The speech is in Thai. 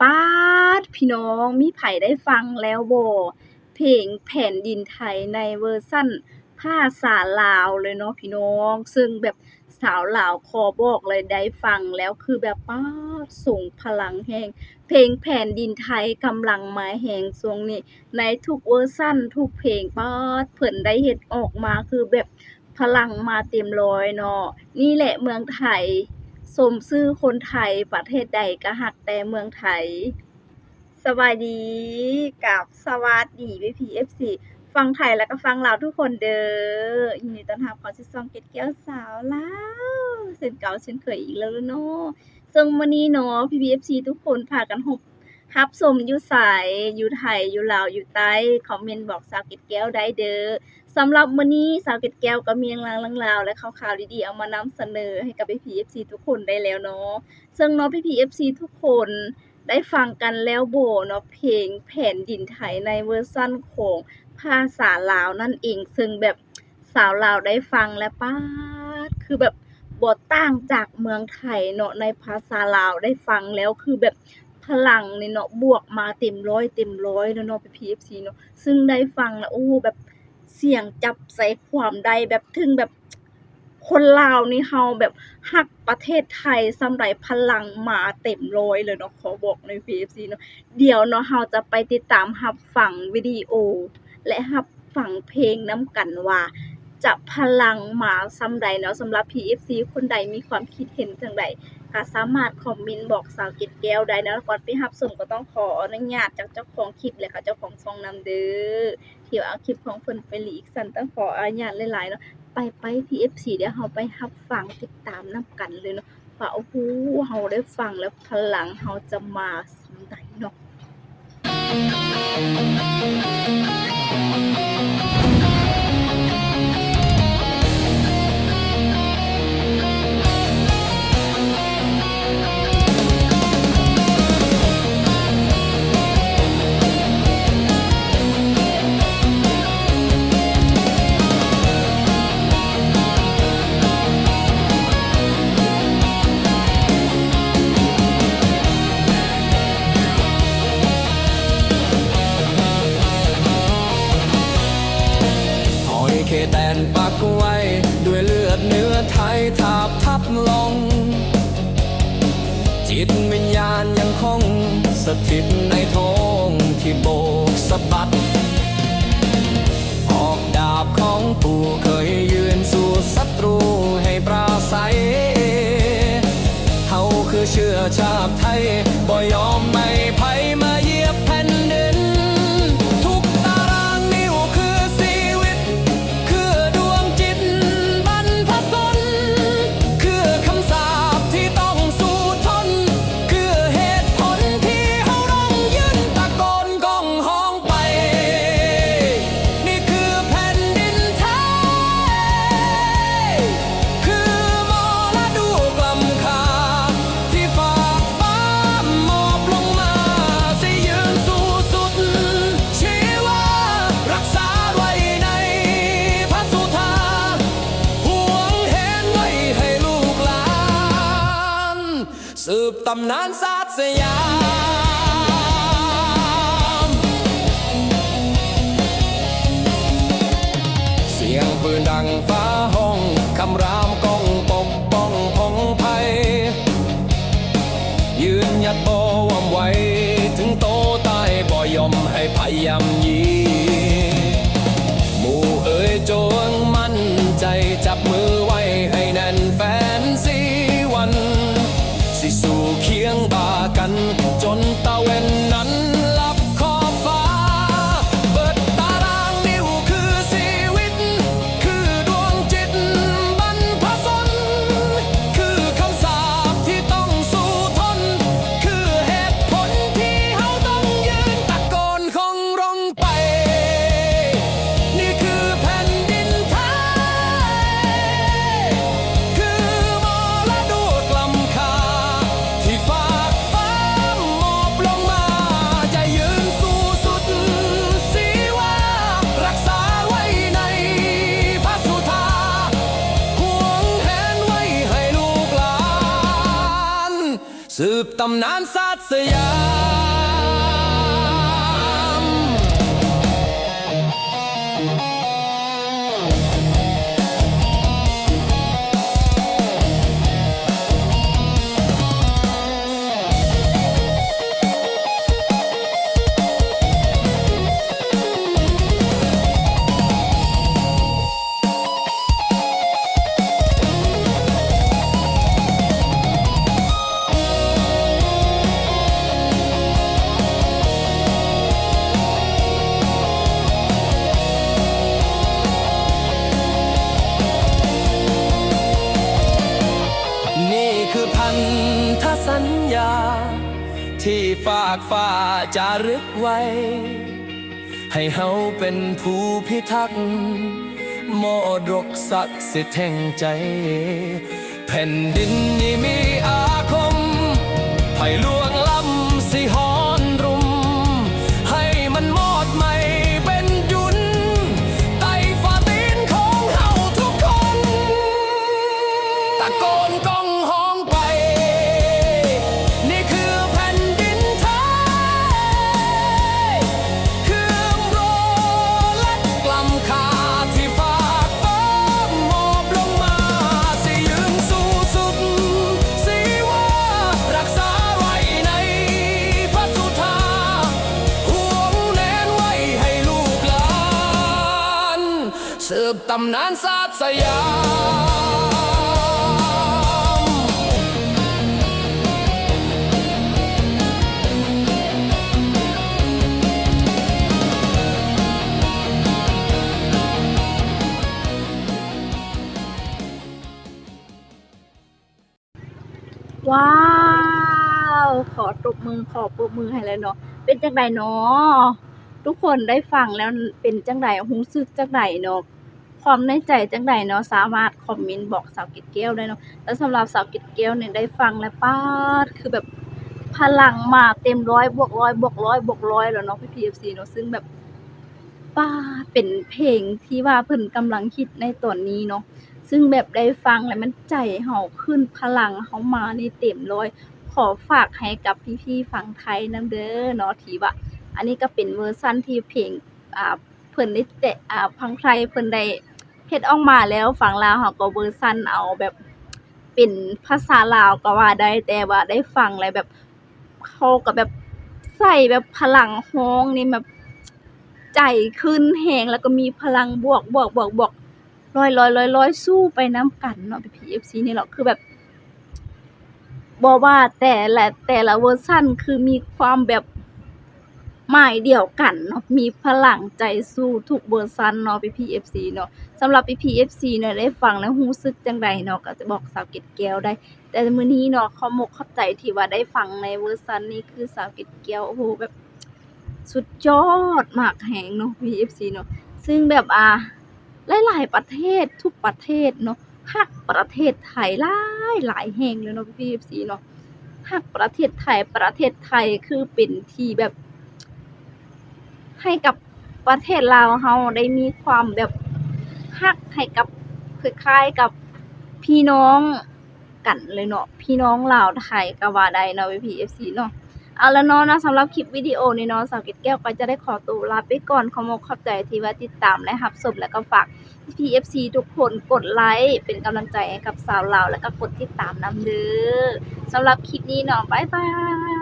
ป๊าดพี่น้องมีไผได้ฟังแล้วบ่เพลงแผ่นดินไทยในเวอร์ซันภาษาลาวเลยเนาะพี่น้อง ซึ่งแบบสาวลาวขอบอกเลยได้ฟังแล้วคือแบบป๊าส่งพลังแรงเพลงแผ่นดินไทยกำลังมาแรงช่วงนี้ ในทุกเวอร์ซันทุกเพลงป๊าเพิ่นได้เฮ็ดออกมาคือแบบพลังมาเต็มร้อยเนาะนี่แหละเมืองไทย สมชื่อคนไทยประเทศใดก็หักแต่เมืองไทย สวัสดีกับสวัสดีพีพีเอฟซีฟังไทยแล้วก็ฟังเราทุกคนเด้อยินดีต้อนรับเขอชิซองเก็ดแก้วสาวแล้วเส้นเก่าเช่นเคยอีกแล้วเนาะซึ่งมื้อนี้เนาะ PPFC ทุกคนพากันรับ รับชมอยู่ไสอยู่ไทยอยู่ลาวอยู่ใต้คอมเมนต์บอกสาวเก็ดแก้วได้เด้อสำหรับมื้อนี้สาวเก็ดแก้วก็มีเรื่องราวเรื่องราวและข่าวๆดีๆเอามานำเสนอให้กับ PPFC ทุกคนได้แล้วเนาะซึ่งเนาะ PPFC ทุกคนได้ฟังกันแล้วโบเนาะเพลงแผ่นดินไทยในเวอร์ชันของภาษาลาวนั่นเอง ซึ่งแบบสาวลาวได้ฟังแล้วป๊าคือแบบบ่ต่างจากเมืองไทยเนาะในภาษาลาวได้ฟังแล้วคือแบบ พลังนี่เนาะบวกมาเต็มร้อยเต็มร้อยเนาะ PPFC เอฟซีเนาะซึ่งได้ฟังแล้วโอ้แบบเสียงจับใจความได้แบบถึงแบบคนลาวนี่เฮาแบบฮักประเทศไทยส่ำใดพลังมาเต็มร้อยเลยเนาะขอบอกใน PFC เนาะเดี๋ยวเนาะเราจะไปติดตามรับฟังวิดีโอ และรับฟังเพลงน้ำกันว่า จะพลังมาส่ำใดเนาะสำหรับ PFC คนใดมีความคิดเห็นจังใดก็สามารถคอมเมนต์บอกสาวเกดแก้วได้นะก่อนไปรับชมก็ต้องขออนุญาตจากเจ้าของคลิปและก็เจ้าของช่องนำเด้อที่ว่าเอาคลิปของเพิ่นไปหลีกซั่นต้องขออนุญาตหลายๆเนาะไปไป PFC เดี๋ยวเราไปรับฟังติดตามนำกันเลยเนาะว่าโอ้โฮเราได้ฟังแล้วพลังเราจะมาส่ำใดเนาะ แตนปักไว้ ด้วยเลือดเนื้อไทยทาบทับลง จิตวิญญาณยังคง สถิตในท้องที่โบกสะบัด ออกดาบของปู่เคยยืนสู่ศัตรูให้ปราศัยเขาคือเชื้อชาติไทยบ่ยอมไม่ภัย สืบตำนานศาสตสยามเสียงปืนดังฟ้า เคียงบ่ากัน จนตะเวน สืบตำนานศาสตร์สยา ที่ฝากฟ้าจารึกไว้ ให้เฮาเป็นผู้พิทักษ์มอดกศักดิ์สิทธิ์แห่งใจ แผ่นดินนี้มีอาคมไผ่ลู สืบตำนานศาสตร์สยามว้าว ขอตบมือขอปรบมือให้เลยเนาะเป็นจังไดเนาะทุกคนได้ฟังแล้วเป็นจังไดรู้สึกจังไดเนาะ ความในใจจังไดเนาะสามารถคอมเมนต์บอกสาวเกดแก้วได้เนาะแล้วสำหรับสาวเกดแก้วเนี่ยได้ฟังแล้วป๊าดคือแบบพลังมาเต็มร้อยบวกร้อยบวกร้อยบวกร้อยแล้วเนาะพี่ PFC เนาะซึ่งแบบป๊าเป็นเพลงที่ว่าเพิ่นกำลังฮิตในตอนนี้เนาะซึ่งแบบได้ฟังแล้วมันใจเห่าขึ้นพลังเฮามาในเต็มร้อยขอฝากให้กับพี่ๆฝั่งไทยนำเด้อเนาะทีว่า อันนี้ก็เป็นเวอร์ชันที่เพลงอ่าเพิ่นได้แต่อ่าพังไทยเพิ่นได้ เฮ็ดออกมาแล้วฝั่งลาวเฮาก็เวอร์ชันเอาแบบ เป็นภาษาลาวก็ว่าได้ แต่ว่าได้ฟังแล้วแบบ เขาก็แบบใส่แบบพลังฮ้องนี่แบบ ใจขึ้นแฮงแล้วก็มีพลังบวกบวกบวกบวกร้อยร้อยร้อยร้อยสู้ไปน้ำกันเนาะ PFC นี่หรอกคือแบบบอกว่าแต่ละแต่ละเวอร์ชันคือมีความแบบหมายเดียวกันเนาะมีพลังใจสู้ทุกเวอร์ชันเนาะ PFC เอฟซีเนาะำหรับ PFC เนี่ยได้ฟังแล้วรู้สึกจังใดเนาะก็จะบอกสาวเกดแก้วได้ แต่มื้อนี้เนาะขอมกขอบใจที่ว่าได้ฟังในเวอร์ชันนี้คือสาวเกดแก้วโอ้โหแบบสุดยอดมากแหงเนาะ PFC เนาะซึ่งแบบอ่าหลายๆประเทศทุกประเทศเนาะฮักประเทศไทยหลายหลายแห่งเลยเนาะพี่ FC เนาะฮักประเทศไทยประเทศไทยคือเป็นที่แบบ ให้กับประเทศลาวเฮาได้มีความแบบ ฮักให้กับคล้ายๆกับพี่น้องกันเลยเนาะพี่น้องลาวไทยก็ว่าได้เนาะพี่ FC เนาะเอาละเนาะนะสำหรับคลิปวิดีโอนี้เนาะสาวเกดแก้วก็จะได้ขอตัวลาไปก่อนขอมกขอบใจที่ว่าติดตามและรับชมแล้วก็ฝาก PFC ทุกคนกดไลค์เป็นกำลังใจให้กับสาวลาวแล้วก็กดติดตามนำเด้อสำหรับคลิปนี้เนาะบ๊ายบาย